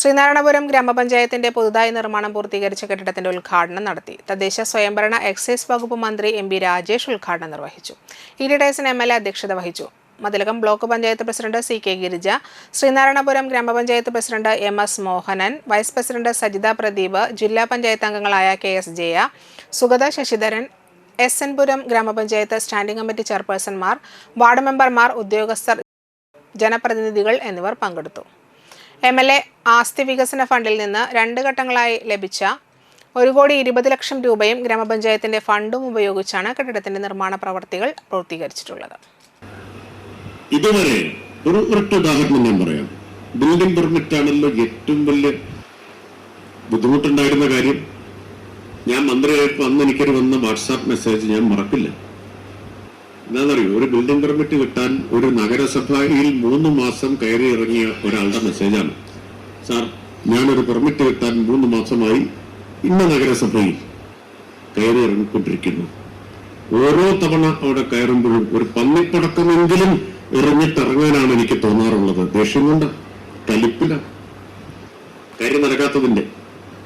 ശ്രീനാരായണപുരം ഗ്രാമപഞ്ചായത്തിന്റെ പുതുതായി നിർമ്മാണം പൂർത്തീകരിച്ച കെട്ടിടത്തിന്റെ ഉദ്ഘാടനം നടത്തി. തദ്ദേശ സ്വയംഭരണ എക്സൈസ് വകുപ്പ് മന്ത്രി എം ബി രാജേഷ് ഉദ്ഘാടനം നിർവഹിച്ചു. E D M L A അധ്യക്ഷത വഹിച്ചു. Mathilakam block panchayat president C K Girija Sreenarayanapuram ഗ്രാമപഞ്ചായത്ത് president M S Mohanan vice president Sajitha Pradeep ജില്ലാ പഞ്ചായത്ത് അംഗങ്ങളായ K S Jaya Sugatha Sasidharan S N Puram ഗ്രാമപഞ്ചായത്ത് standing committee ചെയർപേഴ്സൺമാർ ward മെമ്പർമാർ ഉദ്യോഗസ്ഥർ ജനപ്രതിനിധികൾ എന്നിവർ പങ്കെടുത്തു. എം എൽ എ ആസ്തി വികസന ഫണ്ടിൽ നിന്ന് രണ്ട് ഘട്ടങ്ങളായി ലഭിച്ച ഒരു കോടി ഇരുപത് ലക്ഷം രൂപയും ഗ്രാമപഞ്ചായത്തിന്റെ ഫണ്ടും ഉപയോഗിച്ചാണ് കെട്ടിടത്തിന്റെ നിർമ്മാണ പ്രവർത്തികൾ പൂർത്തീകരിച്ചിട്ടുള്ളത്. ഇതുവരെ ഒരു ഒരൊറ്റ ഉദാഹരണം ഞാൻ പറയാം. ബിൽഡിംഗ് പെർമിറ്റ് ആണല്ലോ ഏറ്റവും വലിയ ബുദ്ധിമുട്ടുണ്ടായിരുന്ന കാര്യം. ഞാൻ മന്ത്രിയായപ്പോൾ അന്ന് എനിക്കൊരു വന്ന വാട്സാപ്പ് മെസ്സേജ് ഞാൻ മറക്കില്ല. എന്താണെന്നറിയോ ഒരു ബിൽഡിംഗ് പെർമിറ്റ് കിട്ടാൻ ഒരു നഗരസഭയിൽ മൂന്ന് മാസം കയറി ഇറങ്ങിയ ഒരാളുടെ മെസ്സേജാണ് സാർ ഞാനൊരു പെർമിറ്റ് കിട്ടാൻ മൂന്ന് മാസമായി ഇന്ന നഗരസഭയിൽ കയറി ഇറങ്ങിക്കൊണ്ടിരിക്കുന്നു. ഓരോ തവണ അവിടെ കയറുമ്പോഴും ഒരു പന്നിപ്പടക്കമെങ്കിലും ഇറങ്ങിത്തിറങ്ങാനാണ് എനിക്ക് തോന്നാറുള്ളത്. ദേഷ്യം കൊണ്ട്? കലിപ്പില കാര്യം നടക്കാത്തതിന്റെ